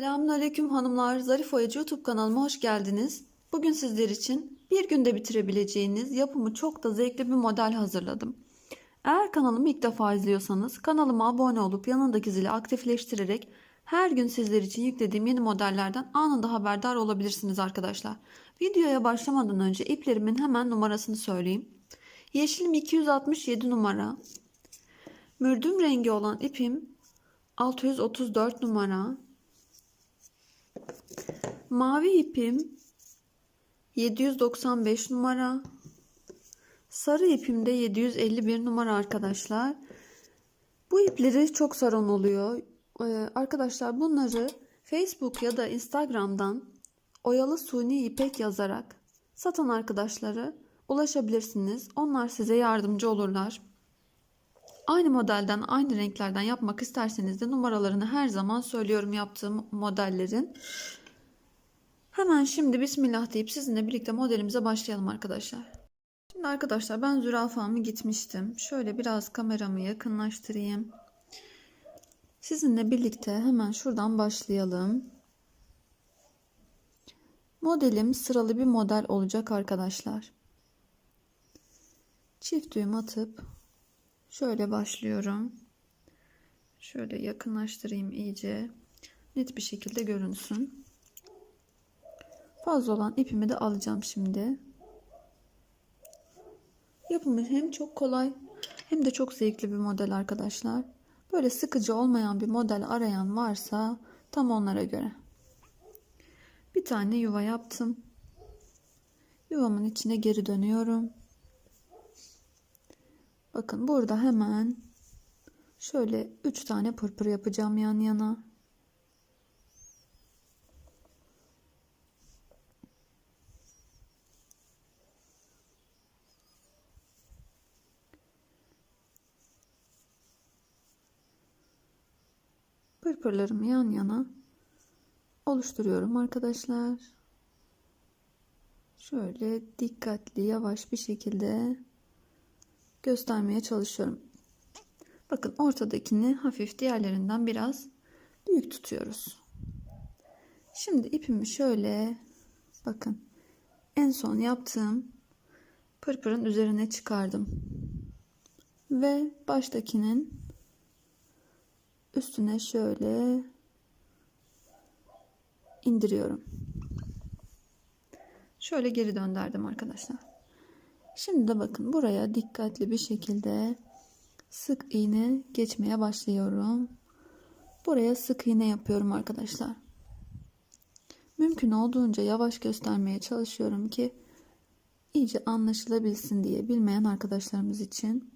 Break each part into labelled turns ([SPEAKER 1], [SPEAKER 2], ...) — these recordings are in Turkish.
[SPEAKER 1] Selamünaleyküm hanımlar. Zarif Oyacı YouTube kanalıma hoş geldiniz. Bugün sizler için bir günde bitirebileceğiniz yapımı çok da zevkli bir model hazırladım. Eğer kanalımı ilk defa izliyorsanız kanalıma abone olup yanındaki zili aktifleştirerek her gün sizler için yüklediğim yeni modellerden anında haberdar olabilirsiniz arkadaşlar. Videoya başlamadan önce iplerimin hemen numarasını söyleyeyim. Yeşilim 267 numara. Mürdüm rengi olan ipim 634 numara. Mavi ipim 795 numara. Sarı ipim de 751 numara arkadaşlar. Bu ipleri çok saran oluyor. Ee, arkadaşlar bunları Facebook ya da Instagram'dan oyalı suni ipek yazarak satan arkadaşları ulaşabilirsiniz. Onlar size yardımcı olurlar. Aynı modelden, aynı renklerden yapmak isterseniz de numaralarını her zaman söylüyorum yaptığım modellerin. Hemen şimdi Bismillah deyip sizinle birlikte modelimize başlayalım arkadaşlar. Şimdi arkadaşlar ben zürafamı gitmiştim. Şöyle biraz kameramı yakınlaştırayım. Sizinle birlikte hemen şuradan başlayalım. Modelim sıralı bir model olacak arkadaşlar. Çift düğüm atıp şöyle başlıyorum. Şöyle yakınlaştırayım iyice. Net bir şekilde görünsün. Fazla olan ipimi de alacağım şimdi. Yapımı hem çok kolay hem de çok zevkli bir model arkadaşlar. Böyle sıkıcı olmayan bir model arayan varsa tam onlara göre. Bir tane yuva yaptım. Yuvamın içine geri dönüyorum. Bakın burada hemen şöyle 3 tane pırpır yapacağım yan yana. Pırpırlarımı yan yana oluşturuyorum arkadaşlar. Şöyle dikkatli yavaş bir şekilde göstermeye çalışıyorum. Bakın ortadakini hafif diğerlerinden biraz büyük tutuyoruz. Şimdi ipimi şöyle bakın en son yaptığım pırpırın üzerine çıkardım. Ve baştakinin üstüne şöyle indiriyorum. Şöyle geri döndürdüm arkadaşlar. Şimdi de bakın buraya dikkatli bir şekilde sık iğne geçmeye başlıyorum. Buraya sık iğne yapıyorum arkadaşlar. Mümkün olduğunca yavaş göstermeye çalışıyorum ki iyice anlaşılabilsin diye bilmeyen arkadaşlarımız için.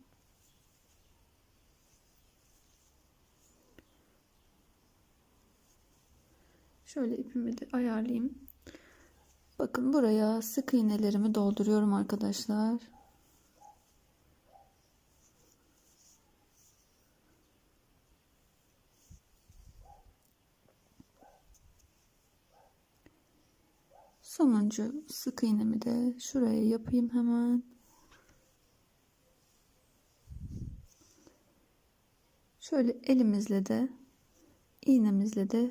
[SPEAKER 1] Şöyle ipimi de ayarlayayım. Bakın buraya sık iğnelerimi dolduruyorum arkadaşlar. Sonuncu sık iğnemi de şuraya yapayım hemen. Şöyle elimizle de iğnemizle de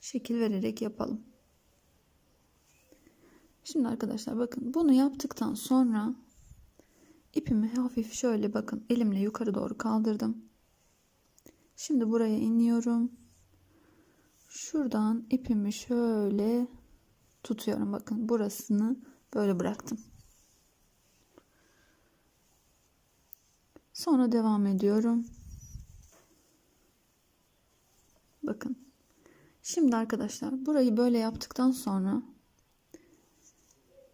[SPEAKER 1] şekil vererek yapalım. Şimdi arkadaşlar bakın bunu yaptıktan sonra ipimi hafif şöyle bakın elimle yukarı doğru kaldırdım. Şimdi buraya iniyorum. Şuradan ipimi şöyle tutuyorum. Bakın burasını böyle bıraktım. Sonra devam ediyorum. Bakın. Şimdi arkadaşlar burayı böyle yaptıktan sonra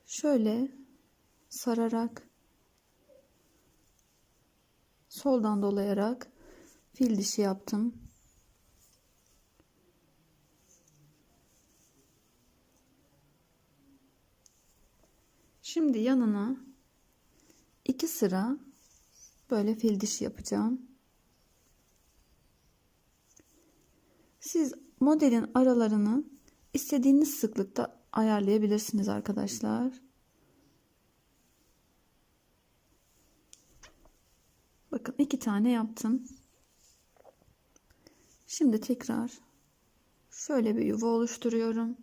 [SPEAKER 1] şöyle sararak soldan dolayarak fil dişi yaptım. Şimdi yanına iki sıra böyle fil dişi yapacağım. Siz modelin aralarını istediğiniz sıklıkta ayarlayabilirsiniz arkadaşlar. Bakın iki tane yaptım. Şimdi tekrar Şöyle bir yuva oluşturuyorum.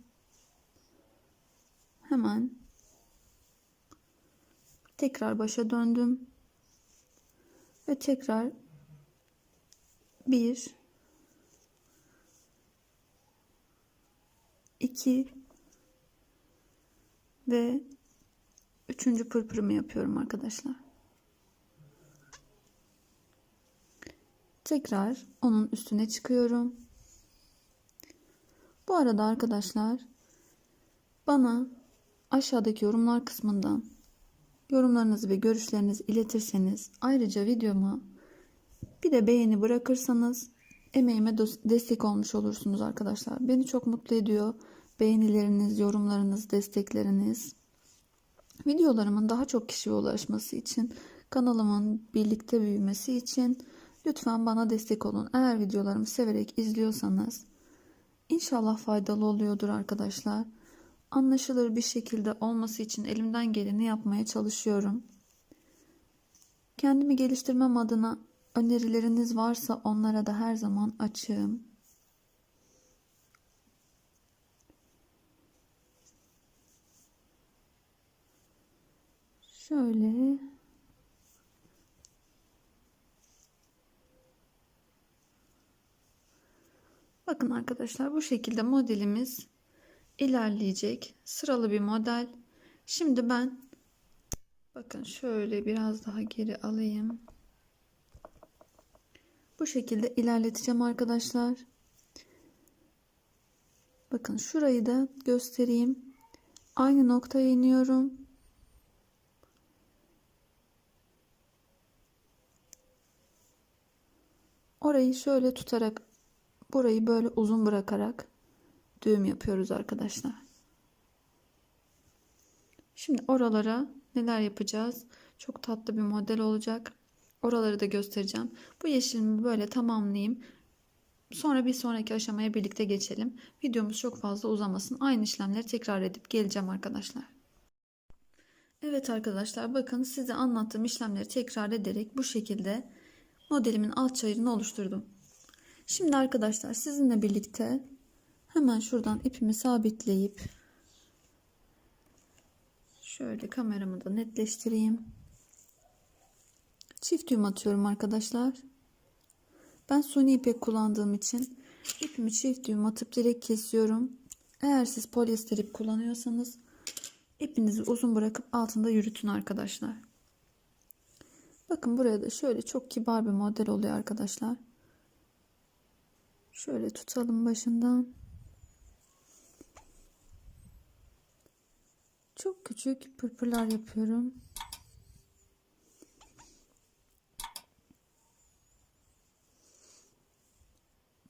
[SPEAKER 1] Hemen tekrar başa döndüm. Ve tekrar bir, iki ve üçüncü pırpırımı yapıyorum arkadaşlar. Tekrar onun üstüne çıkıyorum. Bu arada arkadaşlar bana aşağıdaki yorumlar kısmından yorumlarınızı ve görüşlerinizi iletirseniz ayrıca videoma bir de beğeni bırakırsanız emeğime destek olmuş olursunuz arkadaşlar. Beni çok mutlu ediyor. Beğenileriniz, yorumlarınız, destekleriniz. Videolarımın daha çok kişiye ulaşması için, kanalımın birlikte büyümesi için lütfen bana destek olun. Eğer videolarımı severek izliyorsanız inşallah faydalı oluyordur arkadaşlar. Anlaşılır bir şekilde olması için elimden geleni yapmaya çalışıyorum. Kendimi geliştirmem adına önerileriniz varsa onlara da her zaman açığım. Şöyle Bakın arkadaşlar bu şekilde modelimiz ilerleyecek. Sıralı bir model. Şimdi ben bakın şöyle biraz daha geri alayım. Bu şekilde ilerleteceğim arkadaşlar. Bakın şurayı da göstereyim. Aynı noktaya iniyorum. Orayı şöyle tutarak burayı böyle uzun bırakarak düğüm yapıyoruz arkadaşlar. Şimdi oralara neler yapacağız? Çok tatlı bir model olacak. Oraları da göstereceğim. Bu yeşilimi böyle tamamlayayım. Sonra bir sonraki aşamaya birlikte geçelim. Videomuz çok fazla uzamasın. Aynı işlemleri tekrar edip geleceğim arkadaşlar. Evet arkadaşlar bakın size anlattığım işlemleri tekrar ederek bu şekilde modelimin alt çayırını oluşturdum. Şimdi arkadaşlar sizinle birlikte hemen şuradan ipimi sabitleyip şöyle kameramı da netleştireyim. Çift düğüm atıyorum arkadaşlar. Ben suni ipek kullandığım için ipimi çift düğüm atıp direkt kesiyorum. Eğer siz polyester ip kullanıyorsanız ipinizi uzun bırakıp altında yürütün arkadaşlar. Bakın buraya da şöyle çok kibar bir model oluyor arkadaşlar. Şöyle tutalım başından. Çok küçük pırpırlar yapıyorum.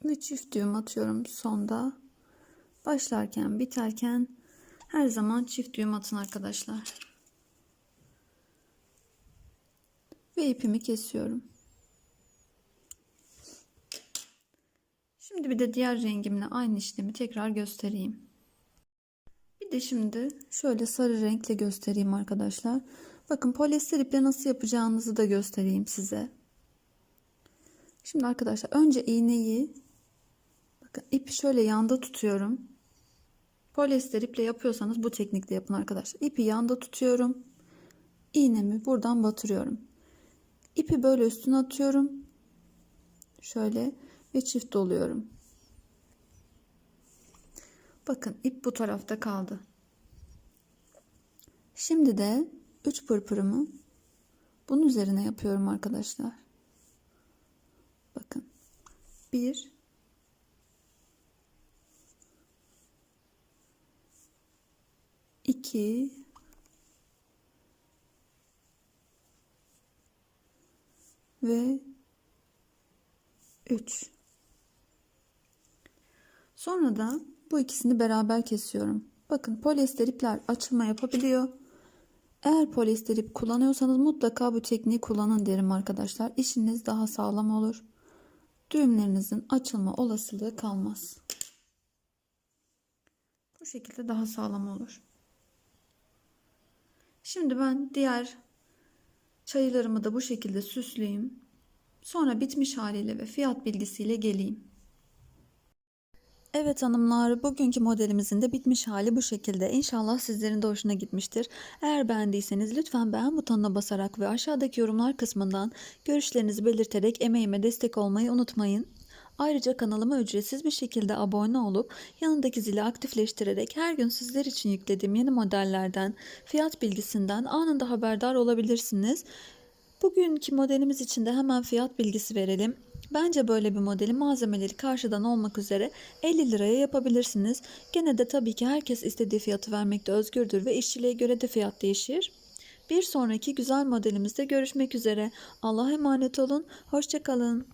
[SPEAKER 1] Ve çift düğüm atıyorum sonda. Başlarken biterken her zaman çift düğüm atın arkadaşlar. Ve ipimi kesiyorum. Şimdi bir de diğer rengimle aynı işlemi tekrar göstereyim. Bir de şimdi şöyle sarı renkle göstereyim arkadaşlar. Bakın polyester iple nasıl yapacağınızı da göstereyim size. Şimdi arkadaşlar önce iğneyi bakın ipi şöyle yanda tutuyorum. Polyester iple yapıyorsanız bu teknikle yapın arkadaşlar. İpi yanda tutuyorum. İğnemi buradan batırıyorum. İpi böyle üstüne atıyorum. Şöyle ve çift doluyorum. Bakın ip bu tarafta kaldı. Şimdi de 3 pırpırımı bunun üzerine yapıyorum arkadaşlar. Bakın. 1 2 ve 3 Sonra da bu ikisini beraber kesiyorum. Bakın polyester ipler açılma yapabiliyor. Eğer polyester ip kullanıyorsanız mutlaka bu tekniği kullanın derim arkadaşlar. İşiniz daha sağlam olur. Düğümlerinizin açılma olasılığı kalmaz. Bu şekilde daha sağlam olur. Şimdi ben diğer çayırlarımı da bu şekilde süsleyeyim. Sonra bitmiş haliyle ve fiyat bilgisiyle geleyim. Evet hanımlar, bugünkü modelimizin de bitmiş hali bu şekilde. İnşallah sizlerin de hoşuna gitmiştir. Eğer beğendiyseniz lütfen beğen butonuna basarak ve aşağıdaki yorumlar kısmından görüşlerinizi belirterek emeğime destek olmayı unutmayın. Ayrıca kanalıma ücretsiz bir şekilde abone olup yanındaki zili aktifleştirerek her gün sizler için yüklediğim yeni modellerden, fiyat bilgisinden anında haberdar olabilirsiniz. Bugünkü modelimiz için de hemen fiyat bilgisi verelim. Bence böyle bir modeli malzemeleri karşıdan olmak üzere 50 liraya yapabilirsiniz. Gene de tabii ki herkes istediği fiyatı vermekte özgürdür ve işçiliğe göre de fiyat değişir. Bir sonraki güzel modelimizde görüşmek üzere. Allah'a emanet olun. Hoşçakalın.